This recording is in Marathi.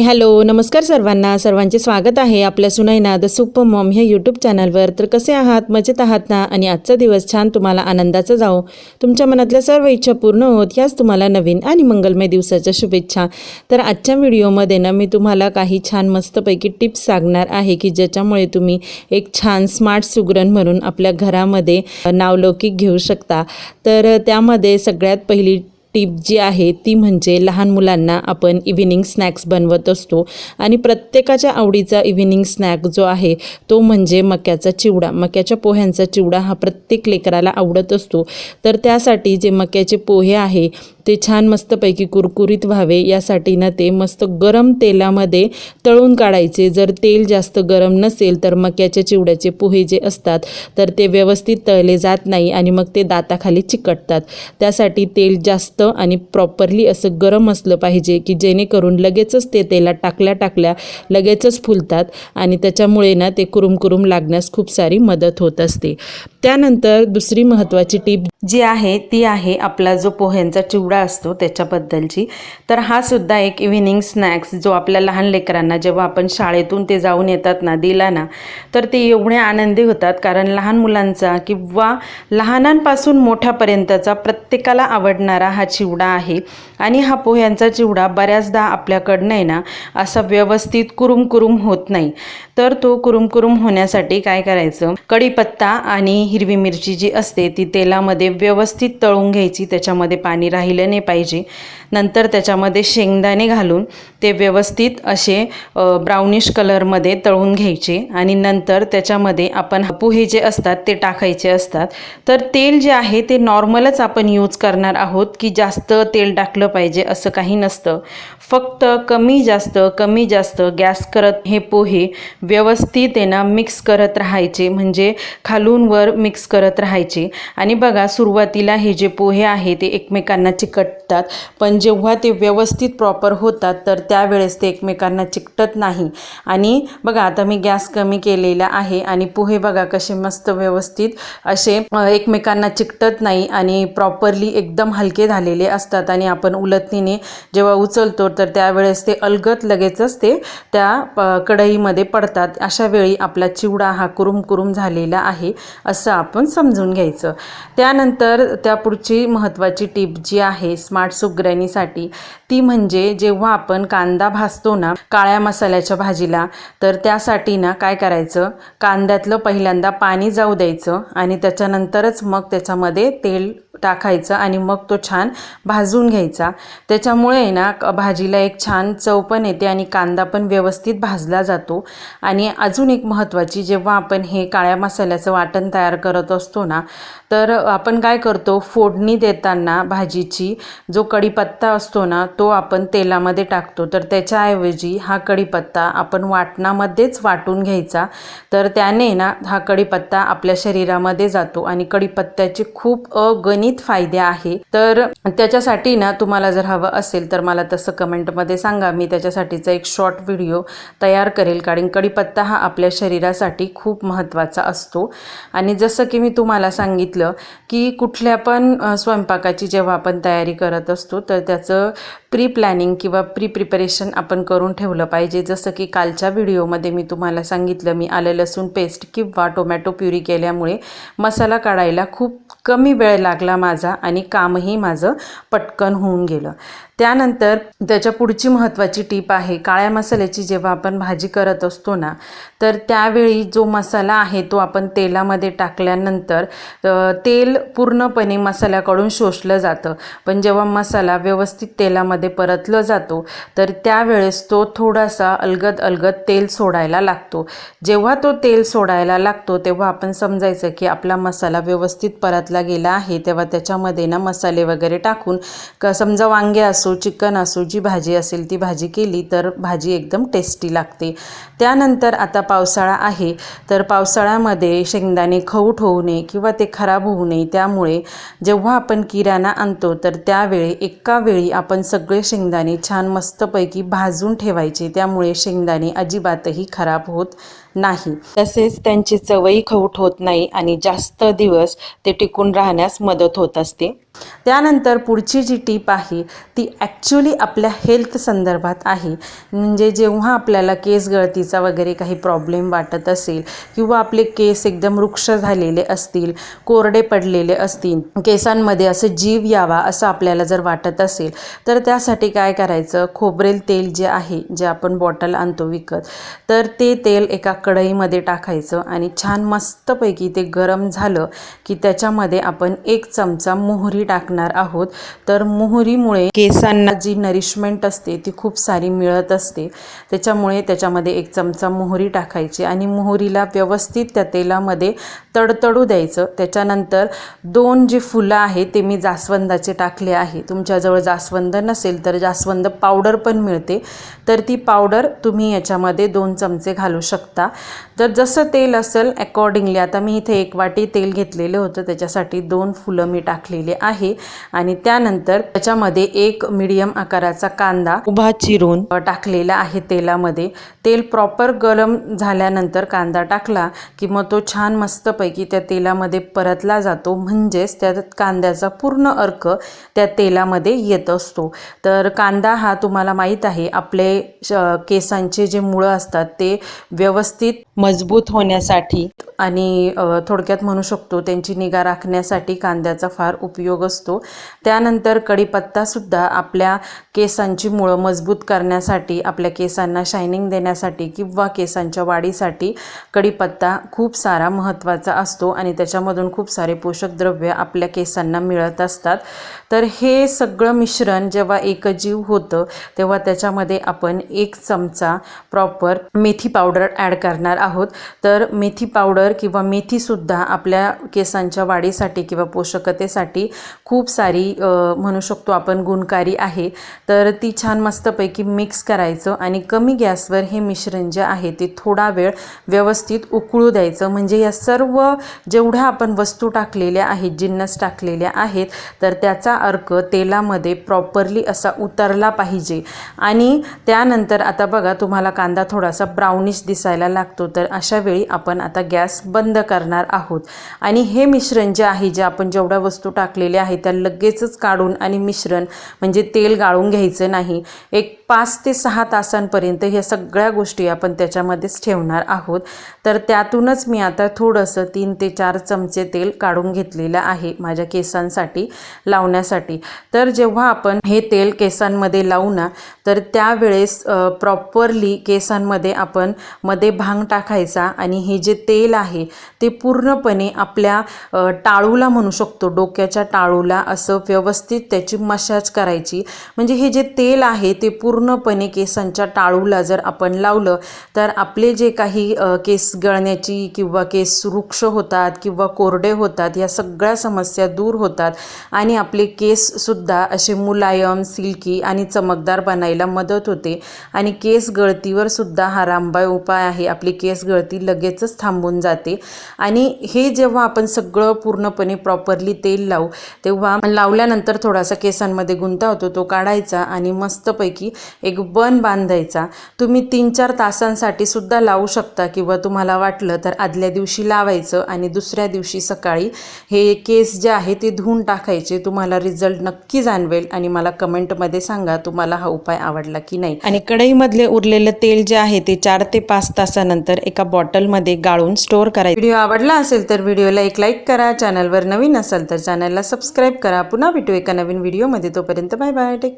हॅलो नमस्कार सर्वांना. सर्वांचे स्वागत आहे आपल्या सुनैना द सुपर मॉम ह्या यूट्यूब चॅनलवर. तर कसे आहात? मजेत आहात ना? आणि आजचा दिवस छान तुम्हाला आनंदाचा जाओ तुमच्या मनातल्या सर्व इच्छा पूर्ण होत ह्याच तुम्हाला नवीन आणि मंगलमय दिवसाच्या शुभेच्छा. तर आजच्या व्हिडिओमध्ये ना मी तुम्हाला काही छान मस्तपैकी टिप्स सांगणार आहे की ज्याच्यामुळे तुम्ही एक छान स्मार्ट सुगरण म्हणून आपल्या घरामध्ये नावलौकिक घेऊ शकता. तर त्यामध्ये सगळ्यात पहिली टीप जी आहे ती म्हणजे लहान मुलांना आपण इव्हिनिंग स्नॅक्स बनवत असतो. आणि प्रत्येकाच्या आवडीचा इव्हिनिंग स्नॅक जो आहे तो म्हणजे मक्याचा चिवडा. मक्याच्या पोह्यांचा चिवडा हा प्रत्येक लेकराला आवडत असतो. तर त्यासाठी जे मक्याचे पोहे आहे ते छान मस्तपैकी कुरकुरीत व्हावे यासाठी ना ते मस्त गरम तेलामध्ये तळून काढायचे. जर तेल जास्त गरम नसेल तर मक्याच्या चिवड्याचे पोहे जे असतात तर ते व्यवस्थित तळले जात नाही आणि मग ते दाताखाली चिकटतात. त्यासाठी तेल जास्त आणि प्रॉपरली असं गरम असलं पाहिजे की जेणेकरून लगेचच ते तेलात टाकल्या टाकल्या लगेचच फुलतात आणि त्याच्यामुळे ना ते कुरुम कुरुम लागण्यास खूप सारी मदत होत असते. त्यानंतर दुसरी महत्त्वाची टीप जी आहे ती आहे आपला जो पोह्यांचा चिवडा असतो त्याच्याबद्दलची. तर हा सुद्धा एक इव्हिनिंग स्नॅक्स जो आपल्या लहान लेकरांना जेव्हा आपण शाळेतून ते जाऊन येतात ना दिला ना तर ते एवढे आनंदी होतात. कारण लहान मुलांचा किंवा लहानांपासून मोठ्यापर्यंतचा प्रत्येकाला आवडणारा हा चिवडा आहे. आणि हा पोह्यांचा चिवडा बऱ्याचदा आपल्याकडनं आहे ना असा व्यवस्थित कुरुम कुरुम होत नाही. तर तो कुरुम कुरुम होण्यासाठी काय करायचं? कढीपत्ता आणि हिरवी मिरची जी असते ती तेलामध्ये व्यवस्थित तळून घ्यायची. त्याच्यामध्ये पाणी राहिलं नाही पाहिजे. नंतर त्याच्यामध्ये शेंगदाणे घालून ते व्यवस्थित असे ब्राउनिश कलरमध्ये तळून घ्यायचे आणि नंतर त्याच्यामध्ये आपण पोहे जे असतात ते टाकायचे असतात. तर तेल जे आहे ते नॉर्मलच आपण यूज करणार आहोत की जास्त तेल टाकलं पाहिजे असं काही नसतं. फक्त कमी जास्त कमी जास्त गॅस करत हे पोहे व्यवस्थित आहे ना मिक्स करत राहायचे. म्हणजे खालून वर मिक्स करत राहायचे. आणि बघा सुरुवातीला हे जे पोहे आहे ते एकमेकांना चिकटतात पण जेव्हा ते व्यवस्थित प्रॉपर होतात तर त्यावेळेस ते एकमेकांना चिकटत नाही. आणि बघा आता मी गॅस कमी केलेला आहे आणि पोहे बघा कसे मस्त व्यवस्थित असे एकमेकांना चिकटत नाही आणि प्रॉपरली एकदम हलके झालेले असतात. आणि आपण उलटणीने जेव्हा उचलतो तर त्यावेळेस ते अलगत लगेचच ते त्या कढईमध्ये पडतात. अशा वेळी आपला चिवडा हा कुरुम कुरुम झालेला आहे असं आपण समजून घ्यायचं. त्यानंतर त्या पुढची महत्त्वाची टीप जी आहे स्मार्ट सुगरणीसाठी ती म्हणजे जेव्हा आपण कांदा भाजतो ना काळ्या मसाल्याच्या भाजीला तर त्यासाठी ना काय करायचं? कांद्यातलं पहिल्यांदा पाणी जाऊ द्यायचं आणि त्याच्यानंतरच मग त्याच्यामध्ये तेल टाकायचं आणि मग तो छान भाजून घ्यायचा. त्याच्यामुळे ना भाजीला एक छान चव पण येते आणि कांदा पण व्यवस्थित भाजला जातो. आणि अजून एक महत्त्वाची जेव्हा आपण हे काळ्या मसाल्याचं वाटण तयार करत असतो ना तर आपण काय करतो? फोडणी देताना भाजीची जो कढीपत्ता असतो ना तो तो आपण तेलामध्ये टाकतो. तर त्याच्याऐवजी हा कढीपत्ता आपण वाटणामध्येच वाटून घ्यायचा. तर त्याने ना हा कढीपत्ता आपल्या शरीरामध्ये जातो आणि कढीपत्त्याचे खूप अगणित फायदे आहे. तर त्याच्यासाठी ना तुम्हाला जर हवं असेल तर मला तसं कमेंटमध्ये सांगा. मी त्याच्यासाठीचा एक शॉर्ट व्हिडिओ तयार करेल. कारण कढीपत्ता हा आपल्या शरीरासाठी खूप महत्त्वाचा असतो. आणि जसं की मी तुम्हाला सांगितलं की कुठल्या पण स्वयंपाकाची जेव्हा आपण तयारी करत असतो तर त्याचं प्री प्लॅनिंग किंवा प्री प्रिपरेशन आपण करून ठेवलं पाहिजे. जसं की कालच्या व्हिडिओमध्ये मी तुम्हाला सांगितलं मी आलं लसूण पेस्ट किंवा टोमॅटो प्युरी केल्यामुळे मसाला काढायला खूप कमी वेळ लागला माझा आणि कामही माझं पटकन होऊन गेलं. त्यानंतर त्याच्या पुढची महत्त्वाची टीप आहे काळ्या मसाल्याची जेव्हा आपण भाजी करत असतो ना तर त्यावेळी जो मसाला आहे तो आपण तेलामध्ये टाकल्यानंतर तेल पूर्णपणे मसाल्याकडून शोषलं जातं. पण जेव्हा मसाला व्यवस्थित तेलामध्ये परतलं जातो तर त्यावेळेस तो थोडासा अलगद अलगद तेल सोडायला लागतो. जेव्हा तो तेल सोडायला लागतो तेव्हा आपण समजायचं की आपला मसाला व्यवस्थित परतला गेला आहे तेव्हा त्याच्यामध्ये ना मसाले वगैरे टाकून क समजा वांगे असो चिकन असो जी भाजी असेल ती भाजी केली तर भाजी एकदम टेस्टी लागते. त्यानंतर आता पावसाळा आहे तर पावसाळ्यामध्ये शेंगदाणे खवट होऊ नये किंवा ते खराब होऊ नये त्यामुळे जेव्हा आपण किराणा आणतो तर त्यावेळी एका वेळी आपण सगळे शेंगदाणे छान मस्तपैकी भाजून ठेवायचे त्यामुळे शेंगदाणे अजिबातही खराब होत नाही. तसेच त्यांची चवही खवट होत नाही आणि जास्त दिवस ते टिकून राहण्यास मदत होत असते. त्यानंतर पुढची जी टीप आहे ती ॲक्च्युली आपल्या हेल्थ संदर्भात आहे. म्हणजे जेव्हा आपल्याला केस गळतीचा वगैरे काही प्रॉब्लेम वाटत असेल किंवा आपले केस एकदम वृक्ष झालेले असतील कोरडे पडलेले असतील केसांमध्ये असं जीव यावा असं आपल्याला जर वाटत असेल तर त्यासाठी काय करायचं? खोबरेल तेल जे आहे जे आपण बॉटल आणतो विकत तर ते तेल एका कढईमध्ये टाकायचं आणि छान मस्तपैकी ते गरम झालं की त्याच्यामध्ये आपण एक चमचा मोहरी टाकणार आहोत. तर मोहरीमुळे केसांना जी नरिशमेंट असते ती खूप सारी मिळत असते. त्याच्यामुळे त्याच्यामध्ये एक चमचा मोहरी टाकायची आणि मोहरीला व्यवस्थित त्या तेलामध्ये तडतडू द्यायचं. त्याच्यानंतर दोन जी फुलं आहेत ते मी जास्वंदाचे टाकले आहे. तुमच्याजवळ जास्वंद नसेल तर जास्वंद पावडर पण मिळते. तर ती पावडर तुम्ही याच्यामध्ये दोन चमचे घालू शकता. तर जसं तेल असेल अकॉर्डिंगली आता मी इथे एक वाटी तेल घेतलेलं होतं. त्याच्यासाठी दोन फुलं मी टाकलेले आहे. आणि त्यानंतर त्याच्यामध्ये एक मिडियम आकाराचा कांदा उभा चिरून टाकलेला आहे तेलामध्ये. तेल प्रॉपर गरम झाल्यानंतर कांदा टाकला की मग तो छान मस्तपैकी त्या तेलामध्ये परतला जातो. म्हणजेच त्या कांद्याचा पूर्ण अर्क त्या तेलामध्ये येत असतो. तर कांदा हा तुम्हाला माहीत आहे आपले केसांचे जे मुळं असतात ते व्यवस्थित मजबूत होण्यासाठी आणि थोडक्यात म्हणू शकतो त्यांची निगा राखण्यासाठी कांद्याचा फार उपयोग असतो. त्यानंतर कढीपत्तासुद्धा आपल्या केसांची मुळं मजबूत करण्यासाठी आपल्या केसांना शायनिंग देण्यासाठी किंवा केसांच्या वाढीसाठी कढीपत्ता खूप सारा महत्त्वाचा असतो आणि त्याच्यामधून खूप सारे पोषक द्रव्य आपल्या केसांना मिळत असतात. तर हे सगळं मिश्रण जेव्हा एकजीव होतं तेव्हा त्याच्यामध्ये आपण एक चमचा प्रॉपर मेथी पावडर ॲड करणार आहोत. तर मेथी पावडर किंवा मेथीसुद्धा आपल्या केसांच्या वाढीसाठी किंवा पोषकतेसाठी खूप सारी म्हणू शकतो आपण गुणकारी आहे. तर ती छान मस्तपैकी मिक्स करायचं आणि कमी गॅसवर हे मिश्रण जे आहे ते थोडा वेळ व्यवस्थित उकळू द्यायचं. म्हणजे या सर्व जेवढ्या आपण वस्तू टाकलेल्या आहेत जिन्नस टाकलेल्या आहेत तर त्याचा अर्क तेलामध्ये प्रॉपरली असा उतरला पाहिजे. आणि त्यानंतर आता बघा तुम्हाला कांदा थोडासा ब्राउनिश दिसायला लागतो. तर अशा वेळी आपण आता गॅस बंद करणार आहोत. आणि हे मिश्रण जे आहे जे आपण जेवढ्या वस्तू टाकलेल्या आहेत त्या लगेचच काढून आणि मिश्रण म्हणजे तेल गाळून घ्यायचं नाही. एक पाच ते सहा तासांपर्यंत ह्या सगळ्या गोष्टी आपण त्याच्यामध्येच ठेवणार आहोत. तर त्यातूनच मी आता थोडंसं तीन ते चार चमचे तेल काढून घेतलेलं आहे माझ्या केसांसाठी लावण्यासाठी. तर जेव्हा आपण हे तेल केसांमध्ये लावू ना तर त्यावेळेस प्रॉपरली केसांमध्ये आपण मध्ये भांग टाकायचा आणि हे जे तेल आहे ते पूर्णपणे आपल्या टाळूला म्हणू शकतो डोक्याच्या टाळूला असं व्यवस्थित त्याची मशाज करायची. म्हणजे हे जे तेल आहे ते पूर्णपणे केसांच्या टाळूला जर आपण लावलं तर आपले जे काही केस गळण्याची किंवा केस वृक्ष होतात किंवा कोरडे होतात या सगळ्या समस्या दूर होतात. आणि आपले केससुद्धा असे मुलायम सिल्की आणि चमकदार बनायला मदत होते. आणि केस गळतीवर सुद्धा हा रामबाय उपाय आहे. आपली केस गळती लगेचच थांबून जाते. आणि हे जेव्हा आपण सगळं पूर्णपणे प्रॉपरली तेल लावू तेव्हा लावल्यानंतर थोडासा केसांमध्ये गुंता होतो तो काढायचा आणि मस्तपैकी एक बन बांधायचा. तुम्ही तीन चार तासांसाठी सुद्धा लावू शकता किंवा तुम्हाला वाटलं तर आदल्या दिवशी लावायचं आणि दुसऱ्या दिवशी सकाळी हे केस जे आहे ते धुवून टाकायचे. तुम्हाला रिझल्ट नक्की जाणवेल आणि मला कमेंटमध्ये सांगा तुम्हाला हा उपाय आवडला की नाही. आणि कढईमधले उरलेलं तेल जे आहे ते चार ते पाच तासानंतर एका बॉटलमध्ये गाळून स्टोअर करायचं. व्हिडिओ आवडला असेल तर व्हिडिओला एक लाईक करा. चॅनलवर नवीन असेल तर चॅनलला सबस्क्राईब करा. पुन्हा भेटू एका नवीन व्हिडिओमध्ये. तोपर्यंत बाय बाय. टेक